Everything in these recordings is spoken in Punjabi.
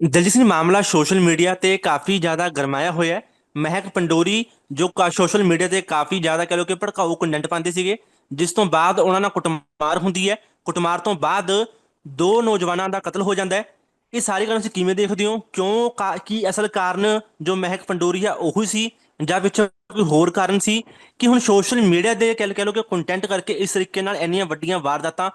ਦਲਜੀਤ ਸਿੰਘ ਮਾਮਲਾ ਸੋਸ਼ਲ ਮੀਡੀਆ ਤੇ ਕਾਫੀ ਜ਼ਿਆਦਾ ਗਰਮਾਇਆ ਹੋਇਆ ਹੈ ਮਹਿਕ ਪੰਡੋਰੀ ਜੋ ਕਾ ਸੋਸ਼ਲ ਮੀਡੀਆ ਤੇ ਕਾਫੀ ਜ਼ਿਆਦਾ ਕਹ ਲੋ ਕਿ ਭੜਕਾਊ ਕੰਟੈਂਟ ਪਾਉਂਦੇ ਸੀਗੇ ਜਿਸ ਤੋਂ ਬਾਅਦ ਉਹਨਾਂ ਨਾਲ ਕੁੱਟਮਾਰ ਹੁੰਦੀ ਹੈ ਕੁੱਟਮਾਰ ਤੋਂ ਬਾਅਦ ਦੋ ਨੌਜਵਾਨਾਂ ਦਾ ਕਤਲ ਹੋ ਜਾਂਦਾ ਹੈ ਇਹ ਸਾਰੀ ਗੱਲ ਤੁਸੀਂ ਕਿਵੇਂ ਦੇਖਦੇ ਹੋ ਕਿਉਂ ਕਾ- ਕੀ ਅਸਲ ਕਾਰਨ ਜੋ ਮਹਿਕ ਪੰਡੋਰੀ ਆ ਉਹੀ ਸੀ ਜਾਂ ਵਿੱਚ ਕੋਈ ਹੋਰ ਕਾਰਨ ਸੀ ਕਿ ਹੁਣ ਸੋਸ਼ਲ ਮੀਡੀਆ ਦੇ ਕਹਿ ਕਹਿ ਲੋ ਕਿ ਕੰਟੈਂਟ ਕਰਕੇ ਇਸ ਤਰੀਕੇ ਨਾਲ ਇੰਨੀਆਂ ਵੱਡੀਆਂ ਵਾਰਦਾਤਾਂ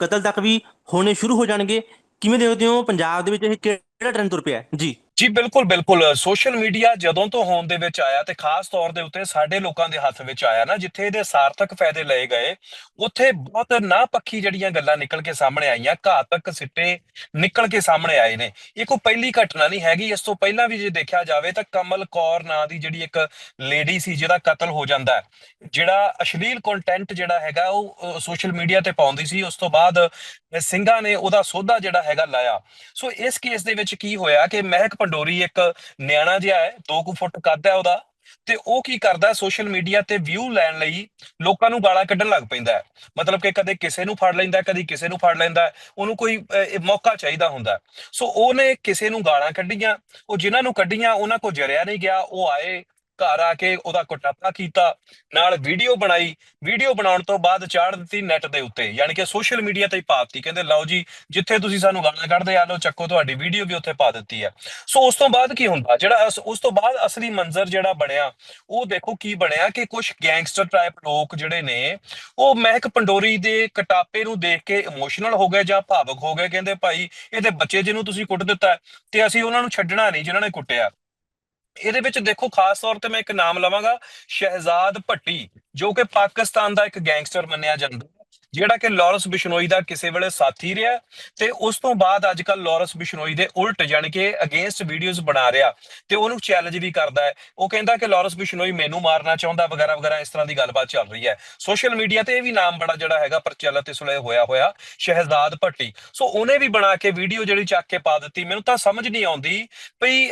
ਕਤਲ ਤੱਕ ਵੀ ਹੋਣੇ ਸ਼ੁਰੂ ਹੋ ਜਾਣਗੇ ਕਿਵੇਂ ਦੇਖਦੇ ਹੋ ਪੰਜਾਬ ਦੇ ਵਿੱਚ ਇਹ ਕਿਹੜਾ ਟ੍ਰੈਂਡ ਤੁਰ ਪਿਆ ਹੈ? ਜੀ। ਜੀ, ਬਿਲਕੁਲ ਬਿਲਕੁਲ। ਸੋਸ਼ਲ ਮੀਡੀਆ ਜਦੋਂ ਤੋਂ ਹੋਂਦ ਦੇ ਵਿੱਚ ਆਇਆ ਤੇ ਖਾਸ ਤੌਰ ਦੇ ਉੱਤੇ ਸਾਡੇ ਲੋਕਾਂ ਦੇ ਹੱਥ ਵਿੱਚ ਆਇਆ ਨਾ, ਜਿੱਥੇ ਇਹਦੇ ਸਾਰਥਕ ਫਾਇਦੇ ਲਏ ਗਏ, ਉੱਥੇ ਬਹੁਤ ਨਾ ਪੱਖੀ ਜਿਹੜੀਆਂ ਗੱਲਾਂ ਨਿਕਲ ਕੇ ਸਾਹਮਣੇ ਆਈਆਂ, ਘਾਤਕ ਸਿੱਟੇ ਨਿਕਲ ਕੇ ਸਾਹਮਣੇ ਆਏ ਨੇ। ਇਹ ਕੋਈ ਪਹਿਲੀ ਘਟਨਾ ਨਹੀਂ ਹੈਗੀ। ਇਸ ਤੋਂ ਪਹਿਲਾਂ ਵੀ ਜੇ ਦੇਖਿਆ ਜਾਵੇ ਤਾਂ ਕਮਲ ਕੌਰ ਨਾਂ ਦੀ ਜਿਹੜੀ ਇੱਕ ਲੇਡੀ ਸੀ, ਜਿਹਦਾ ਕਤਲ ਹੋ ਜਾਂਦਾ ਜਿਹੜਾ ਅਸ਼ਲੀਲ ਕੰਟੈਂਟ ਜਿਹੜਾ ਹੈਗਾ ਉਹ ਸੋਸ਼ਲ ਮੀਡੀਆ ਤੇ ਪਾਉਂਦੀ ਸੀ। ਉਸ ਤੋਂ ਬਾਅਦ ਸਿੰਘਾਂ ਨੇ ਉਹਦਾ ਸੋਧਾ ਜਿਹੜਾ ਹੈਗਾ ਲਾਇਆ। ਸੋ ਇਸ ਕੇਸ ਦੇ ਵਿੱਚ ਕੀ ਹੋਇਆ ਕਿ ਮਹਿਕ ਪੰਡੋਰੀ ਇੱਕ ਨਿਆਣਾ ਜਿਹਾ ਹੈ 2 ਕੁ ਫੁੱਟ ਕੱਦ ਹੈ ਉਹਦਾ, ਤੇ ਉਹ ਕੀ ਕਰਦਾ ਸੋਸ਼ਲ ਮੀਡੀਆ ਤੇ ਵਿਊ ਲੈਣ ਲਈ ਲੋਕਾਂ ਨੂੰ ਗਾਲਾਂ ਕੱਢਣ ਲੱਗ ਪੈਂਦਾ ਮਤਲਬ ਕਿ ਕਦੇ ਕਿਸੇ ਨੂੰ ਫੜ ਲੈਂਦਾ, ਕਦੇ ਕਿਸੇ ਨੂੰ ਫੜ ਲੈਂਦਾ, ਉਹਨੂੰ ਕੋਈ ਮੌਕਾ ਚਾਹੀਦਾ ਹੁੰਦਾ ਸੋ ਉਹਨੇ ਕਿਸੇ ਨੂੰ ਗਾਲਾਂ ਕੱਢੀਆਂ, ਉਹ ਜਿਨ੍ਹਾਂ ਨੂੰ ਕੱਢੀਆਂ, ਉਹਨਾਂ ਕੋ ਜਰਿਆ ਨਹੀਂ ਗਿਆ, ਉਹ ਆਏ ਘਰ ਆ ਕੇ ਉਹਦਾ ਕੁਟਾਪਾ ਕੀਤਾ, ਨਾਲ ਵੀਡੀਓ ਬਣਾਈ। ਵੀਡੀਓ ਬਣਾਉਣ ਤੋਂ ਬਾਅਦ ਚਾੜ ਦਿੱਤੀ ਨੈਟ ਦੇ ਉੱਤੇ, ਯਾਨੀ ਕਿ ਸੋਸ਼ਲ ਮੀਡੀਆ ਤੇ ਪਾਤੀ ਕਹਿੰਦੇ, ਲਓ ਜੀ, ਜਿੱਥੇ ਤੁਸੀਂ ਸਾਨੂੰ ਗਾਲਾਂ ਕੱਢਦੇ ਆ, ਲਓ, ਚੱਕੋ ਤੁਹਾਡੀ ਵੀਡੀਓ ਵੀ ਉੱਥੇ ਪਾ ਦਿੱਤੀ ਹੈ ਸੋ ਉਸ ਤੋਂ ਬਾਅਦ ਕੀ ਹੁੰਦਾ? ਜਿਹੜਾ ਅਸ- ਉਸ ਤੋਂ ਬਾਅਦ ਅਸਲੀ ਮੰਜ਼ਰ ਜਿਹੜਾ ਬਣਿਆ, ਉਹ ਦੇਖੋ ਕੀ ਬਣਿਆ ਕਿ ਕੁਝ ਗੈਂਗਸਟਰ ਟਾਈਪ ਲੋਕ ਜਿਹੜੇ ਨੇ, ਉਹ ਮਹਿਕ ਪੰਡੋਰੀ ਦੇ ਕਟਾਪੇ ਨੂੰ ਦੇਖ ਕੇ ਇਮੋਸ਼ਨਲ ਹੋ ਗਏ ਜਾਂ ਭਾਵਕ ਹੋ ਗਏ। ਕਹਿੰਦੇ, ਭਾਈ, ਇਹਦੇ ਬੱਚੇ ਜਿਹਨੂੰ ਤੁਸੀਂ ਕੁੱਟ ਦਿੱਤਾ ਤੇ ਅਸੀਂ ਉਹਨਾਂ ਨੂੰ ਛੱਡਣਾ ਨਹੀਂ, ਜਿਨ੍ਹਾਂ ਨੇ ਕੁੱਟਿਆ। ਇਹਦੇ ਵਿੱਚ ਦੇਖੋ, ਖਾਸ ਤੌਰ ਤੇ ਮੈਂ ਇੱਕ ਨਾਮ ਲਵਾਂਗਾ, ਸ਼ਹਿਜ਼ਾਦ ਭੱਟੀ, ਜੋ ਕਿ ਪਾਕਿਸਤਾਨ ਦਾ ਇੱਕ ਗੈਂਗਸਟਰ ਮੰਨਿਆ ਜਾਂਦਾ। ਜਿਹੜਾ ਕਿ ਲਾਰੈਂਸ ਬਿਸ਼ਨੋਈ ਦਾ ਕਿਸੇ ਵੇਲੇ ਸਾਥੀ ਰਿਹਾ ਤੇ ਉਸ ਤੋਂ ਬਾਅਦ ਅੱਜ ਕੱਲ ਲਾਰੈਂਸ ਬਿਸ਼ਨੋਈ ਦੇ ਉਲਟ ਜਾਣੀ ਕਿ ਅਗੇਂਸਟ ਵੀਡੀਓਜ਼ ਬਣਾ ਰਿਹਾ ਤੇ ਉਹਨੂੰ ਚੈਲੰਜ ਵੀ ਕਰਦਾ ਹੈ। ਉਹ ਕਹਿੰਦਾ ਕਿ ਲਾਰੈਂਸ ਬਿਸ਼ਨੋਈ ਮੈਨੂੰ ਮਾਰਨਾ ਚਾਹੁੰਦਾ, ਵਗੈਰਾ ਵਗੈਰਾ ਇਸ ਤਰ੍ਹਾਂ ਦੀ ਗੱਲਬਾਤ ਚੱਲ ਰਹੀ ਹੈ। ਸੋਸ਼ਲ ਮੀਡੀਆ ਤੇ ਇਹ ਵੀ ਨਾਮ ਬੜਾ ਜਿਹੜਾ ਹੈਗਾ ਪ੍ਰਚਲਿਤ ਇਸ ਵੇਲੇ ਹੋਇਆ ਹੋਇਆ, ਸ਼ਹਿਜ਼ਾਦ ਭੱਟੀ। ਸੋ ਉਹਨੇ ਵੀ ਬਣਾ ਕੇ ਵੀਡੀਓ ਜਿਹੜੀ ਚੱਕ ਕੇ ਪਾ ਦਿੱਤੀ। ਮੈਨੂੰ ਤਾਂ ਸਮਝ ਨਹੀਂ ਆਉਂਦੀ ਭਈ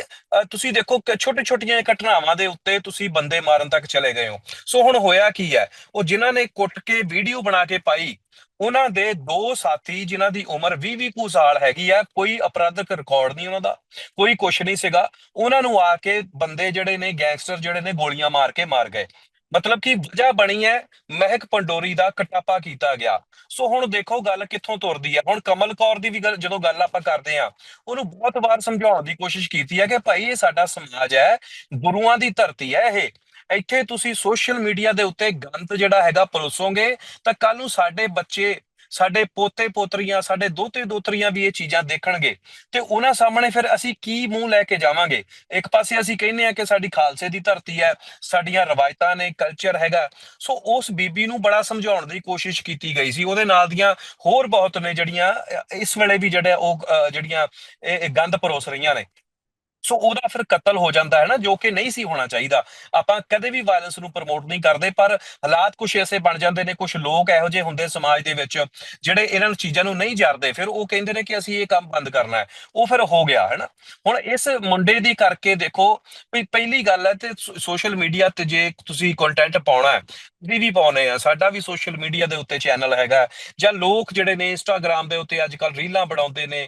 ਤੁਸੀਂ ਦੇਖੋ ਕਿ ਛੋਟੇ-ਛੋਟੀਆਂ ਘਟਨਾਵਾਂ ਦੇ ਉੱਤੇ ਤੁਸੀਂ ਬੰਦੇ ਮਾਰਨ ਤੱਕ ਚਲੇ ਗਏ ਹੋ। ਸੋ ਹੁਣ ਹੋਇਆ ਕੀ ਹੈ? ਉਹ ਜਿਨ੍ਹਾਂ ਨੇ ਕੁੱਟ ਕੇ ਵੀਡੀਓ ਬਣਾ ਕੇ ਪਾਈ ਉਹਨਾਂ ਦੇ ਦੋ ਸਾਥੀ ਜਿਨ੍ਹਾਂ ਦੀ ਉਮਰ 20-20 ਕੁ ਸਾਲ ਹੈਗੀ ਆ, ਕੋਈ ਅਪਰਾਧਿਕ ਰਿਕਾਰਡ ਨਹੀਂ ਉਹਨਾਂ ਦਾ, ਕੋਈ ਕੁਛ ਨਹੀਂ ਸੀਗਾ। ਉਹਨਾਂ ਨੂੰ ਆ ਕੇ ਬੰਦੇ ਜਿਹੜੇ ਨੇ ਗੈਂਗਸਟਰ ਜਿਹੜੇ ਨੇ, ਗੋਲੀਆਂ ਮਾਰ ਕੇ ਮਾਰ ਗਏ। ਮਤਲਬ ਕਿ ਵਜ੍ਹਾ ਬਣੀ ਹੈ, ਮਹਿਕ ਪੰਡੋਰੀ ਦਾ ਕਟਾਪਾ ਕੀਤਾ ਗਿਆ। ਸੋ ਹੁਣ ਦੇਖੋ ਗੱਲ ਕਿੱਥੋਂ ਤੁਰਦੀ ਹੈ। ਹੁਣ ਕਮਲ ਕੌਰ ਦੀ ਵੀ ਗੱਲ, ਜਦੋਂ ਗੱਲ ਆਪਾਂ ਕਰਦੇ ਆ ਉਹਨੂੰ ਬਹੁਤ ਵਾਰ ਸਮਝਾਉਣ ਦੀ ਕੋਸ਼ਿਸ਼ ਕੀਤੀ ਹੈ ਕਿ ਭਾਈ ਇਹ ਸਾਡਾ ਸਮਾਜ ਹੈ, ਗੁਰੂਆਂ ਦੀ ਧਰਤੀ ਹੈ ਇਹ। ਇੱਥੇ ਤੁਸੀਂ ਸੋਸ਼ਲ ਮੀਡੀਆ ਦੇ ਉੱਤੇ ਗੰਦ ਜਿਹੜਾ ਹੈਗਾ ਪਰੋਸੋਗੇ, ਤਾਂ ਕੱਲ ਨੂੰ ਸਾਡੇ ਬੱਚੇ, ਸਾਡੇ ਪੋਤੇ ਪੋਤਰੀਆਂ, ਸਾਡੇ ਦੋਤੇ ਦੋਤਰੀਆਂ ਵੀ ਇਹ ਚੀਜ਼ਾਂ ਦੇਖਣਗੇ। ਤੇ ਉਹਨਾਂ ਸਾਹਮਣੇ ਫਿਰ ਅਸੀਂ ਕੀ ਮੂੰਹ ਲੈ ਕੇ ਜਾਵਾਂਗੇ? ਇੱਕ ਪਾਸੇ ਅਸੀਂ ਕਹਿੰਦੇ ਆ ਕਿ ਸਾਡੀ ਖਾਲਸੇ ਦੀ ਧਰਤੀ ਹੈ, ਸਾਡੀਆਂ ਰਵਾਇਤਾਂ ਨੇ ਕਲਚਰ ਹੈਗਾ। ਸੋ ਉਸ ਬੀਬੀ ਨੂੰ ਬੜਾ ਸਮਝਾਉਣ ਦੀ ਕੋਸ਼ਿਸ਼ ਕੀਤੀ ਗਈ ਸੀ। ਉਹਦੇ ਨਾਲ ਦੀਆਂ ਹੋਰ ਬਹੁਤ ਨੇ ਜਿਹੜੀਆਂ, ਇਸ ਵੇਲੇ ਵੀ ਜਿਹੜੇ ਉਹ ਜਿਹੜੀਆਂ ਇਹ ਗੰਦ ਪਰੋਸ ਰਹੀਆਂ ਨੇ। ਸੋ ਉਹਦਾ ਫਿਰ ਕਤਲ ਹੋ ਜਾਂਦਾ ਹੈ ਨਾ, ਜੋ ਕਿ ਨਹੀਂ ਸੀ ਹੋਣਾ ਚਾਹੀਦਾ। ਆਪਾਂ ਕਦੇ ਵੀ ਵਾਇਲੈਂਸ ਨੂੰ ਪ੍ਰਮੋਟ ਨਹੀਂ ਕਰਦੇ, ਪਰ ਹਾਲਾਤ ਕੁਝ ਐਸੇ ਬਣ ਜਾਂਦੇ ਨੇ ਕੁਝ ਲੋਕ ਇਹੋ ਜਿਹੇ ਹੁੰਦੇ ਸਮਾਜ ਦੇ ਵਿੱਚ, ਜਿਹੜੇ ਇਹਨਾਂ ਚੀਜ਼ਾਂ ਨੂੰ ਨਹੀਂ ਜਰਦੇ ਫਿਰ ਉਹ ਕਹਿੰਦੇ ਨੇ ਕਿ ਅਸੀਂ ਇਹ ਕੰਮ ਬੰਦ ਕਰਨਾ ਹੈ। ਉਹ ਫਿਰ ਹੋ ਗਿਆ ਹੈ ਨਾ ਹੁਣ ਇਸ ਮੁੰਡੇ ਦੀ ਕਰਕੇ ਦੇਖੋ, ਵੀ ਪਹਿਲੀ ਗੱਲ ਹੈ ਤੇ ਸੋਸ਼ਲ ਮੀਡੀਆ ਤੇ ਜੇ ਤੁਸੀਂ ਕੰਟੈਂਟ ਪਾਉਣਾ ਹੈ, ਵੀ ਵੀ ਪਾਉਨੇ ਆ। ਸਾਡਾ ਵੀ ਸੋਸ਼ਲ ਮੀਡੀਆ ਦੇ ਉੱਤੇ ਚੈਨਲ ਹੈਗਾ ਜਾਂ ਲੋਕ ਜਿਹੜੇ ਨੇ ਇੰਸਟਾਗ੍ਰam ਦੇ ਉੱਤੇ ਅੱਜ ਕੱਲ ਰੀਲਾਂ ਬਣਾਉਂਦੇ ਨੇ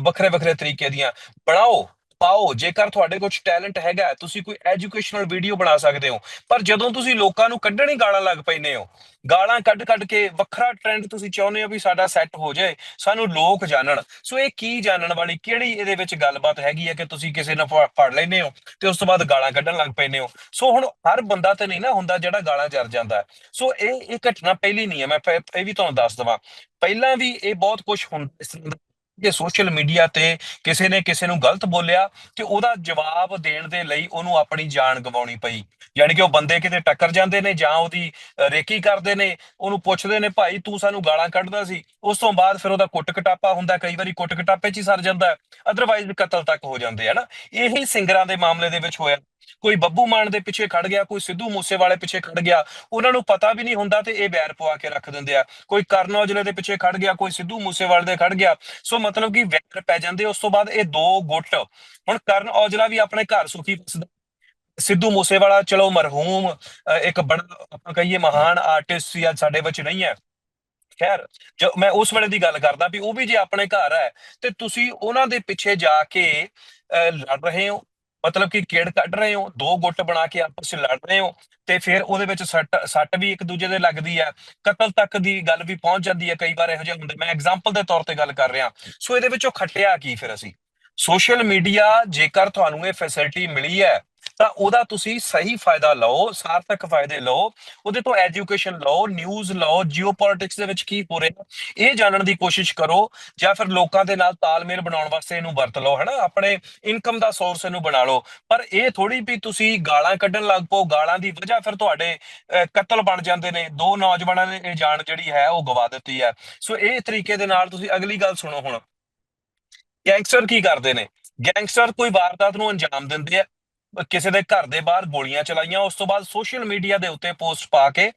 ਵੱਖਰੇ ਵੱਖਰੇ ਤਰੀਕੇ ਦੀਆਂ। ਬਣਾਓ। ਪਾਓ, ਜੇਕਰ ਤੁਹਾਡੇ ਕੋਲ ਟੈਲੈਂਟ ਹੈਗਾ, ਤੁਸੀਂ ਕੋਈ ਐਜੂਕੇਸ਼ਨਲ ਵੀਡੀਓ ਬਣਾ ਸਕਦੇ ਹੋ। ਪਰ ਜਦੋਂ ਤੁਸੀਂ ਲੋਕਾਂ ਨੂੰ ਕੱਢਣ ਹੀ ਗਾਲਾਂ ਲੱਗ ਪੈਨੇ ਹੋ, ਗਾਲਾਂ ਕੱਢ ਕੱਢ ਕੇ ਵੱਖਰਾ ਟ੍ਰੈਂਡ ਤੁਸੀਂ ਚਾਹੁੰਦੇ ਹੋ ਵੀ ਸਾਡਾ ਸੈੱਟ ਹੋ ਜਾਏ, ਸਾਨੂੰ ਲੋਕ ਜਾਣਨ ਸੋ ਇਹ ਕੀ ਜਾਣਨ ਵਾਲੀ ਕਿਹੜੀ ਇਹਦੇ ਵਿੱਚ ਗੱਲਬਾਤ ਹੈਗੀ ਹੈ ਕਿ ਤੁਸੀਂ ਕਿਸੇ ਨਾਲ ਫੜ ਫੜ ਲੈਨੇ ਹੋ ਤੇ ਉਸ ਤੋਂ ਬਾਅਦ ਗਾਲਾਂ ਕੱਢਣ ਲੱਗ ਪੈਨੇ ਹੋ। ਸੋ ਹੁਣ ਹਰ ਬੰਦਾ ਤੇ ਨਹੀਂ ਨਾ ਹੁੰਦਾ ਜਿਹੜਾ ਗਾਲਾਂ ਜਰ ਜਾਂਦਾ ਸੋ ਇਹ ਇਹ ਘਟਨਾ ਪਹਿਲੀ ਨਹੀਂ ਹੈ, ਮੈਂ ਇਹ ਵੀ ਤੁਹਾਨੂੰ ਦੱਸ ਦਵਾਂ। ਪਹਿਲਾਂ ਵੀ ਇਹ ਬਹੁਤ ਕੁਝ ਹੁੰਦਾ ਇਸ ਤਰ੍ਹਾਂ ਦਾ ਕਿ ਸੋਸ਼ਲ ਮੀਡੀਆ ਤੇ ਕਿਸੇ ਨੇ ਕਿਸੇ ਨੂੰ ਗਲਤ ਬੋਲਿਆ ਤੇ ਉਹਦਾ ਜਵਾਬ ਦੇਣ ਦੇ ਲਈ ਉਹਨੂੰ ਆਪਣੀ ਜਾਨ ਗਵਾਉਣੀ ਪਈ। ਯਾਨੀ ਕਿ ਉਹ ਬੰਦੇ ਕਿਤੇ ਟੱਕਰ ਜਾਂਦੇ ਨੇ ਜਾਂ ਉਹਦੀ ਰੇਕੀ ਕਰਦੇ ਨੇ, ਉਹਨੂੰ ਪੁੱਛਦੇ ਨੇ, ਭਾਈ, ਤੂੰ ਸਾਨੂੰ ਗਾਲਾਂ ਕੱਢਦਾ ਸੀ। ਉਸ ਤੋਂ ਬਾਅਦ ਫਿਰ ਉਹਦਾ ਕੁੱਟ ਕਟਾਪਾ ਹੁੰਦਾ, ਕਈ ਵਾਰੀ ਕੁੱਟ ਕਟਾਪੇ 'ਚ ਹੀ ਸਰ ਜਾਂਦਾ। ਅਦਰਵਾਈਜ਼ ਕਤਲ ਤੱਕ ਹੋ ਜਾਂਦੇ ਆ ਇਹੀ ਸਿੰਗਰਾਂ ਦੇ ਮਾਮਲੇ ਦੇ ਵਿੱਚ ਹੋਇਆ। ਕੋਈ ਬੱਬੂ ਮਾਨ ਦੇ ਪਿੱਛੇ ਖੜ ਗਿਆ ਕੋਈ ਸਿੱਧੂ ਮੂਸੇ ਵਾਲੇ ਪਿੱਛੇ ਖੜ ਗਿਆ ਉਹਨਾਂ ਨੂੰ ਪਤਾ ਵੀ ਨਹੀਂ ਹੁੰਦਾ ਤੇ ਇਹ ਵੈਰ ਪਵਾ ਕੇ ਰੱਖ ਦਿੰਦੇ ਆ। ਕੋਈ ਕਰਨ ਔਜਲੇ ਦੇ ਪਿੱਛੇ ਖੜ ਗਿਆ ਕੋਈ ਸਿੱਧੂ ਮੂਸੇ ਵਾਲੇ ਦੇ ਖੜ ਗਿਆ ਸੋ ਮਤਲਬ ਕਿ ਵੈਰ ਪੈ ਜਾਂਦੇ ਉਸ ਤੋਂ ਬਾਅਦ ਇਹ ਦੋ ਗੁੱਟ ਹੁਣ ਕਰਨ ਔਜਲਾ ਵੀ ਆਪਣੇ ਘਰ ਸੁਖੀ ਵਸਦਾ। ਸਿੱਧੂ ਮੂਸੇਵਾਲਾ ਚਲੋ ਮਰਹੂਮ ਇੱਕ ਬੜਾ ਆਪਾਂ ਕਹੀਏ ਮਹਾਨ ਆਰਟਿਸਟ ਸੀ ਅੱਜ ਸਾਡੇ ਵਿੱਚ ਨਹੀਂ ਹੈ। ਖੈਰ ਜੋ ਮੈਂ ਉਸ ਵੇਲੇ ਦੀ ਗੱਲ ਕਰਦਾ ਵੀ ਉਹ ਵੀ ਜੇ ਆਪਣੇ ਘਰ ਹੈ ਤੇ ਤੁਸੀਂ ਉਹਨਾਂ ਦੇ ਪਿੱਛੇ ਜਾ ਕੇ ਅਹ, ਲੜ ਰਹੇ ਹੋ। ਮਤਲਬ ਕਿ ਕਿੜ ਕੱਢ ਰਹੇ ਹੋ? ਦੋ ਗੁੱਟ ਬਣਾ ਕੇ ਆਪਸ ਵਿੱਚ ਲੜ ਰਹੇ ਹੋ ਤੇ ਫਿਰ ਉਹਦੇ ਵਿੱਚ ਸੱਟ ਸੱਟ ਵੀ ਇੱਕ ਦੂਜੇ ਦੇ ਲੱਗਦੀ ਹੈ ਕਤਲ ਤੱਕ ਦੀ ਗੱਲ ਵੀ ਪਹੁੰਚ ਜਾਂਦੀ ਹੈ ਕਈ ਵਾਰ ਇਹੋ ਜਿਹੇ ਹੁੰਦੇ। ਮੈਂ ਐਗਜ਼ਾਮਪਲ ਦੇ ਤੌਰ ਤੇ ਗੱਲ ਕਰ ਰਿਹਾ। ਸੋ ਇਹਦੇ ਵਿੱਚੋਂ ਖੱਟਿਆ ਕੀ ਫਿਰ ਅਸੀਂ? ਸੋਸ਼ਲ ਮੀਡੀਆ ਜੇਕਰ ਤੁਹਾਨੂੰ ਇਹ ਫੈਸਿਲਿਟੀ ਮਿਲੀ ਹੈ ਤਾਂ ਉਹਦਾ ਤੁਸੀਂ ਸਹੀ ਫਾਇਦਾ ਲਓ, ਸਾਰਥਕ ਫਾਇਦੇ ਲਓ, ਉਹਦੇ ਤੋਂ ਐਜੂਕੇਸ਼ਨ ਲਓ ਨਿਊਜ਼ ਲਓ ਜੀਓਪੋਲਿਟਿਕਸ ਦੇ ਵਿੱਚ ਕੀ ਹੋ ਰਿਹਾ, ਇਹ ਜਾਣਨ ਦੀ ਕੋਸ਼ਿਸ਼ ਕਰੋ ਜਾਂ ਫਿਰ ਲੋਕਾਂ ਦੇ ਨਾਲ ਤਾਲਮੇਲ ਬਣਾਉਣ ਵਾਸਤੇ ਇਹਨੂੰ ਵਰਤ ਲਓ, ਹਨਾ? ਆਪਣੇ ਇਨਕਮ ਦਾ ਸੋਰਸ ਇਹਨੂੰ ਬਣਾ ਲਓ। ਪਰ ਇਹ ਥੋੜੀ ਵੀ ਤੁਸੀਂ ਗਾਲਾਂ ਕੱਢਣ ਲੱਗ ਪਓ, ਗਾਲਾਂ ਦੀ ਵਜ੍ਹਾ ਫਿਰ ਤੁਹਾਡੇ ਕਤਲ ਬਣ ਜਾਂਦੇ ਨੇ, ਦੋ ਨੌਜਵਾਨਾਂ ਨੇ ਇਹ ਜਾਨ ਜਿਹੜੀ ਹੈ ਉਹ ਗਵਾ ਦਿੱਤੀ ਹੈ। ਸੋ ਇਹ ਤਰੀਕੇ ਦੇ ਨਾਲ ਤੁਸੀਂ ਅਗਲੀ ਗੱਲ ਸੁਣੋ ਹੁਣ। ਗੈਂਗਸਟਰ ਕੀ ਕਰਦੇ ਨੇ? ਗੈਂਗਸਟਰ ਕੋਈ ਵਾਰਦਾਤ ਨੂੰ ਅੰਜਾਮ ਦਿੰਦੇ ਆ ਕਿਸੇ ਦੇ ਘਰ ਦੇ ਬਾਹਰ ਗੋਲੀਆਂ ਚਲਾਈਆਂ, ਉਸ ਤੋਂ ਬਾਅਦ ਸੋਸ਼ਲ ਮੀਡੀਆ ਦੇ ਉੱਤੇ ਪੋਸਟ ਪਾ ਕੇ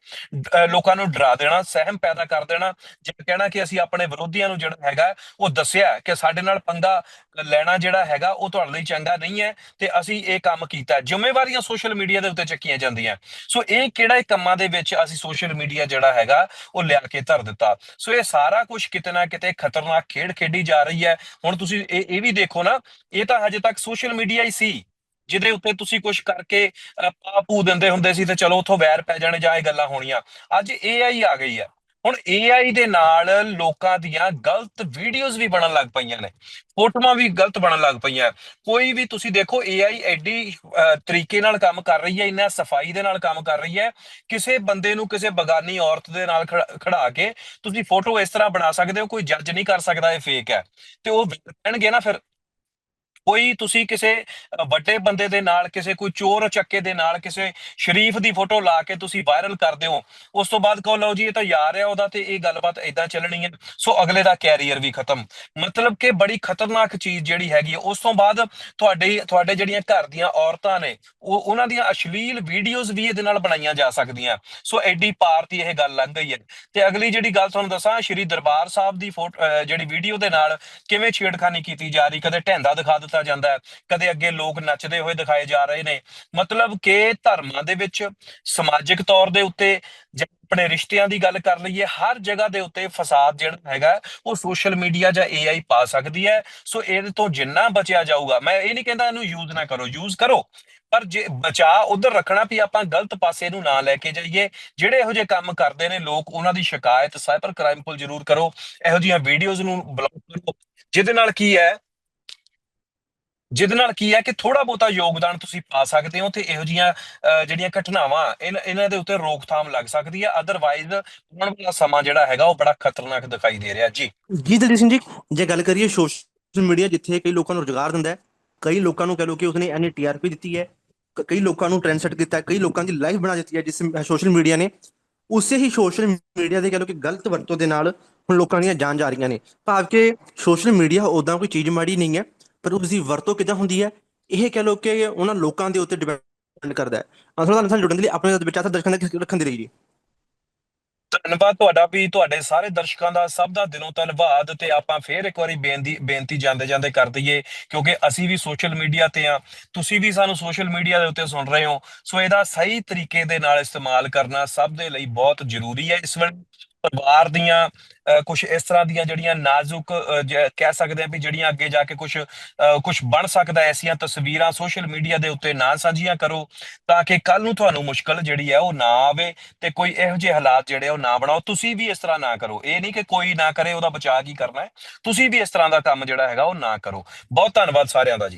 ਲੋਕਾਂ ਨੂੰ ਡਰਾ ਦੇਣਾ, ਸਹਿਮ ਪੈਦਾ ਕਰ ਦੇਣਾ, ਜਾਂ ਕਹਿਣਾ ਕਿ ਅਸੀਂ ਆਪਣੇ ਵਿਰੋਧੀਆਂ ਨੂੰ ਜਿਹੜਾ ਹੈਗਾ, ਉਹ ਦੱਸਿਆ ਕਿ ਸਾਡੇ ਨਾਲ ਪੰਗਾ ਲੈਣਾ ਜਿਹੜਾ ਹੈਗਾ, ਉਹ ਤੁਹਾਡੇ ਲਈ ਚੰਗਾ ਨਹੀਂ ਹੈ ਤੇ ਅਸੀਂ ਇਹ ਕੰਮ ਕੀਤਾ। ਜ਼ਿੰਮੇਵਾਰੀਆਂ ਸੋਸ਼ਲ ਮੀਡੀਆ ਦੇ ਉੱਤੇ ਚੱਕੀਆਂ ਜਾਂਦੀਆਂ। ਸੋ ਇਹ ਕਿਹੜਾ ਕੰਮਾਂ ਦੇ ਵਿੱਚ ਅਸੀਂ ਸੋਸ਼ਲ ਮੀਡੀਆ ਜਿਹੜਾ ਹੈਗਾ, ਉਹ ਲਿਆ ਕੇ ਧਰ ਦਿੱਤਾ। ਸੋ ਇਹ ਸਾਰਾ ਕੁਝ ਕਿਤੇ ਨਾ ਕਿਤੇ ਖਤਰਨਾਕ ਖੇਡ ਖੇਡੀ ਜਾ ਰਹੀ ਹੈ। ਹੁਣ ਤੁਸੀਂ ਇਹ ਇਹ ਵੀ ਦੇਖੋ ਨਾ, ਇਹ ਤਾਂ ਹਜੇ ਤੱਕ ਸੋਸ਼ਲ ਮੀਡੀਆ ਹੀ ਸੀ। ਜਿਹਦੇ ਉੱਤੇ ਤੁਸੀਂ ਕੁਝ ਕਰਕੇ ਅਹ, ਦਿੰਦੇ ਹੁੰਦੇ ਸੀ ਤੇ ਚਲੋ ਉੱਥੋਂ ਵੈਰ ਪੈ ਜਾਣੇ ਜਾਂ ਇਹ ਗੱਲਾਂ ਹੋਣੀਆਂ। ਅੱਜ AI ਆ ਗਈ ਹੈ ਹੁਣ AI ਦੇ ਨਾਲ ਲੋਕਾਂ ਦੀਆਂ ਗਲਤ ਵੀਡੀਓਜ਼ ਵੀ ਬਣਨ ਲੱਗ ਪਈਆਂ ਨੇ। ਫੋਟੋਆਂ ਵੀ ਗਲਤ ਬਣਨ ਲੱਗ ਪਈਆਂ। ਕੋਈ ਵੀ ਤੁਸੀਂ ਦੇਖੋ AI ਐਡੀ ਤਰੀਕੇ ਨਾਲ ਕੰਮ ਕਰ ਰਹੀ ਹੈ ਇੰਨਾ ਸਫ਼ਾਈ ਦੇ ਨਾਲ ਕੰਮ ਕਰ ਰਹੀ ਹੈ। ਕਿਸੇ ਬੰਦੇ ਨੂੰ ਕਿਸੇ ਬਗਾਨੀ ਔਰਤ ਦੇ ਨਾਲ ਖੜਾ- ਖੜਾ ਕੇ ਤੁਸੀਂ ਫੋਟੋ ਇਸ ਤਰ੍ਹਾਂ ਬਣਾ ਸਕਦੇ ਹੋ ਕੋਈ ਜੱਜ ਨਹੀਂ ਕਰ ਸਕਦਾ ਇਹ ਫੇਕ ਹੈ। ਤੇ ਉਹ ਕਹਿਣਗੇ ਨਾ ਫਿਰ। ਕੋਈ ਤੁਸੀਂ ਕਿਸੇ ਵੱਡੇ ਬੰਦੇ ਦੇ ਨਾਲ, ਕਿਸੇ ਕੋਈ ਚੋਰ ਚੱਕੇ ਦੇ ਨਾਲ, ਕਿਸੇ ਸ਼ਰੀਫ ਦੀ ਫੋਟੋ ਲਾ ਕੇ ਤੁਸੀਂ ਵਾਇਰਲ ਕਰਦੇ ਹੋ ਉਸ ਤੋਂ ਬਾਅਦ ਕਹੋ, ਲਓ ਜੀ ਇਹ ਤਾਂ ਯਾਰ ਹੈ ਉਹਦਾ ਤੇ ਇਹ ਗੱਲਬਾਤ ਇਦਾਂ ਚੱਲਣੀ ਹੈ, ਸੋ ਅਗਲੇ ਦਾ ਕੈਰੀਅਰ ਵੀ ਖਤਮ। ਮਤਲਬ ਕਿ ਬੜੀ ਖਤਰਨਾਕ ਚੀਜ਼ ਜਿਹੜੀ ਹੈਗੀ ਉਸ ਤੋਂ ਬਾਅਦ ਤੁਹਾਡੇ ਤੁਹਾਡੇ ਜਿਹੜੀਆਂ ਘਰ ਦੀਆਂ ਔਰਤਾਂ ਨੇ, ਉਹ, ਉਹਨਾਂ ਦੀਆਂ ਅਸ਼ਲੀਲ ਵੀਡੀਓਜ਼ ਵੀ ਇਹਦੇ ਨਾਲ ਬਣਾਈਆਂ ਜਾ ਸਕਦੀਆਂ। ਸੋ ਐਡੀ ਪਾਰਤੀ ਇਹ ਗੱਲ ਲੰਘ ਗਈ ਹੈ। ਤੇ ਅਗਲੀ ਜਿਹੜੀ ਗੱਲ ਤੁਹਾਨੂੰ ਦੱਸਾਂ, ਸ਼੍ਰੀ ਦਰਬਾਰ ਸਾਹਿਬ ਦੀ ਫੋਟੋ ਜਿਹੜੀ ਵੀਡੀਓ ਦੇ ਨਾਲ ਕਿਵੇਂ ਛੇੜਖਾਨੀ ਕੀਤੀ ਜਾ ਰਹੀ, ਕਦੇ ਢੈਂਦਾ ਦਿਖਾ ਦਿੱਤਾ ਜਾਂਦਾ ਹੈ। ਕਦੇ ਅੱਗੇ ਲੋਕ ਨੱਚਦੇ ਹੋਏ ਦਿਖਾਏ ਜਾ ਰਹੇ ਨੇ। ਮਤਲਬ ਕਿ ਧਰਮਾਂ ਦੇ ਵਿੱਚ ਸਮਾਜਿਕ ਤੌਰ ਦੇ ਉੱਤੇ ਆਪਣੇ ਰਿਸ਼ਤਿਆਂ ਦੀ ਗੱਲ ਕਰ ਲਈਏ, ਹਰ ਜਗ੍ਹਾ ਦੇ ਉੱਤੇ ਫਸਾਦ ਜਿਹੜਾ ਹੈਗਾ ਉਹ ਸੋਸ਼ਲ ਮੀਡੀਆ ਜਾਂ AI ਪਾ ਸਕਦੀ ਹੈ। ਸੋ ਇਹਦੇ ਤੋਂ ਜਿੰਨਾ ਬਚਿਆ ਜਾਊਗਾ, ਮੈਂ ਇਹ ਨਹੀਂ ਕਹਿੰਦਾ ਇਹਨੂੰ ਯੂਜ਼ ਨਾ ਕਰੋ ਯੂਜ਼ ਕਰੋ। ਪਰ ਜੇ ਬਚਾ ਉਧਰ ਰੱਖਣਾ ਵੀ ਆਪਾਂ ਗਲਤ ਪਾਸੇ ਨੂੰ ਨਾ ਲੈ ਕੇ ਜਾਈਏ, ਜਿਹੜੇ ਇਹੋ ਜਿਹੇ ਕੰਮ ਕਰਦੇ ਨੇ ਲੋਕ, ਉਹਨਾਂ ਦੀ ਸ਼ਿਕਾਇਤ ਸਾਈਬਰ ਕ੍ਰਾਈਮ ਕੋਲ ਜ਼ਰੂਰ ਕਰੋ। ਇਹੋ ਜਿਹੀਆਂ ਵੀਡੀਓਜ਼ ਨੂੰ ਬਲੌਕ ਕਰੋ। ਜਿਹਦੇ ਨਾਲ ਕੀ ਹੈ ਜਿਹਦੇ ਨਾਲ ਕੀ ਹੈ ਕਿ ਥੋੜਾ ਬਹੁਤਾ ਯੋਗਦਾਨ ਤੁਸੀਂ ਪਾ ਸਕਦੇ ਹੋ ਤੇ ਇਹੋ ਜੀਆਂ ਜਿਹੜੀਆਂ ਘਟਨਾਵਾਂ, ਇਨ- ਇਹਨਾਂ ਦੇ ਉੱਤੇ ਰੋਕਥਾਮ ਲੱਗ ਸਕਦੀ ਹੈ। ਅਦਰਵਾਈਜ਼ ਆਉਣ ਵਾਲਾ ਸਮਾਂ ਜਿਹੜਾ ਹੈਗਾ ਉਹ ਬੜਾ ਖਤਰਨਾਕ ਦਿਖਾਈ ਦੇ ਰਿਹਾ। ਜੀ। ਜੀ ਦਲਜੀਤ ਸਿੰਘ ਜੀ, ਜੇ ਗੱਲ ਕਰੀਏ ਸੋਸ਼ਲ ਮੀਡੀਆ ਜਿੱਥੇ ਕਈ ਲੋਕਾਂ ਨੂੰ ਰੁਜ਼ਗਾਰ ਦਿੰਦਾ ਹੈ, ਕਈ ਲੋਕਾਂ ਨੂੰ ਕਹ ਲੋ ਕਿ ਉਸਨੇ ਐਨੀ ਟੀਆਰਪੀ ਦਿੱਤੀ ਹੈ ਕਈ ਲੋਕਾਂ ਨੂੰ ਟ੍ਰੈਂਡ ਸੈੱਟ ਕੀਤਾ ਕਈ ਲੋਕਾਂ ਦੀ ਲਾਈਫ ਬਣਾ ਦਿੱਤੀ ਹੈ, ਜਿਸ ਸੋਸ਼ਲ ਮੀਡੀਆ ਨੇ, ਉਸੇ ਹੀ ਸੋਸ਼ਲ ਮੀਡੀਆ ਦੇ ਕਹ ਲੋ ਕਿ ਗਲਤ ਵਰਤੋਂ ਦੇ ਨਾਲ ਹੁਣ ਲੋਕਾਂ ਦੀਆਂ ਜਾਨ ਜਾ ਰਹੀਆਂ ਨੇ। ਭਾਵ ਕਿ ਸੋਸ਼ਲ ਮੀਡੀਆ ਉਦਾਂ ਕੋਈ ਚੀਜ਼ ਮਾੜੀ ਨਹੀਂ ਹੈ ਪਰ ਉਸ ਦੀ ਵਰਤੋਂ ਕਿਦਾਂ ਹੁੰਦੀ ਹੈ? ਇਹ ਕਹ ਲੋ ਕਿ ਉਹਨਾਂ ਲੋਕਾਂ ਦੇ ਉੱਤੇ ਡਿਪੈਂਡ ਕਰਦਾ ਹੈ। ਅਸਲ ਨਾਲ ਜੁੜਨ ਦੇ ਲਈ ਆਪਣੇ ਵਿਚਾਰ ਦਰਸ਼ਕਾਂ ਦੇ ਰੱਖਣ ਦੇ ਲਈ ਜੀ। ਧੰਨਵਾਦ ਤੁਹਾਡਾ ਵੀ, ਤੁਹਾਡੇ ਸਾਰੇ ਦਰਸ਼ਕਾਂ ਦਾ ਸਭ ਦਾ ਦਿਲੋਂ ਧੰਨਵਾਦ ਤੇ ਆਪਾਂ ਫੇਰ ਇੱਕ ਵਾਰੀ ਬੇਨਤੀ ਬੇਨਤੀ ਜਾਂਦੇ ਜਾਂਦੇ ਕਰ ਦਈਏ, ਕਿਉਂਕਿ ਅਸੀਂ ਵੀ ਸੋਸ਼ਲ ਮੀਡੀਆ ਤੇ ਆ ਤੁਸੀਂ ਵੀ ਸਾਨੂੰ ਸੋਸ਼ਲ ਮੀਡੀਆ ਦੇ ਉੱਤੇ ਸੁਣ ਰਹੇ ਹੋ। ਸੋ ਇਹਦਾ ਸਹੀ ਤਰੀਕੇ ਦੇ ਨਾਲ ਇਸਤੇਮਾਲ ਕਰਨਾ ਸਭ ਦੇ ਲਈ ਬਹੁਤ ਜ਼ਰੂਰੀ ਹੈ। ਇਸ ਵੇਲੇ ਪਰਿਵਾਰ ਦੀਆਂ ਕੁਝ ਇਸ ਤਰ੍ਹਾਂ ਦੀਆਂ ਜਿਹੜੀਆਂ ਨਾਜ਼ੁਕ ਕਹਿ ਸਕਦੇ ਆ ਵੀ ਜਿਹੜੀਆਂ ਅੱਗੇ ਜਾ ਕੇ ਕੁਝ ਕੁਝ ਬਣ ਸਕਦਾ ਐਸੀਆਂ ਤਸਵੀਰਾਂ ਸੋਸ਼ਲ ਮੀਡੀਆ ਦੇ ਉੱਤੇ ਨਾ ਸਾਂਝੀਆਂ ਕਰੋ ਤਾਂ ਕਿ ਕੱਲ ਨੂੰ ਤੁਹਾਨੂੰ ਮੁਸ਼ਕਲ ਜਿਹੜੀ ਹੈ ਉਹ ਨਾ ਆਵੇ ਤੇ ਕੋਈ ਇਹੋ ਜਿਹੇ ਹਾਲਾਤ ਜਿਹੜੇ ਆ ਉਹ ਨਾ ਬਣਾਓ। ਤੁਸੀਂ ਵੀ ਇਸ ਤਰ੍ਹਾਂ ਨਾ ਕਰੋ। ਇਹ ਨਹੀਂ ਕਿ ਕੋਈ ਨਾ ਕਰੇ, ਉਹਦਾ ਬਚਾਅ ਕੀ ਕਰਨਾ ਹੈ। ਤੁਸੀਂ ਵੀ ਇਸ ਤਰ੍ਹਾਂ ਦਾ ਕੰਮ ਜਿਹੜਾ ਹੈਗਾ ਉਹ ਨਾ ਕਰੋ। ਬਹੁਤ ਧੰਨਵਾਦ ਸਾਰਿਆਂ ਦਾ ਜੀ।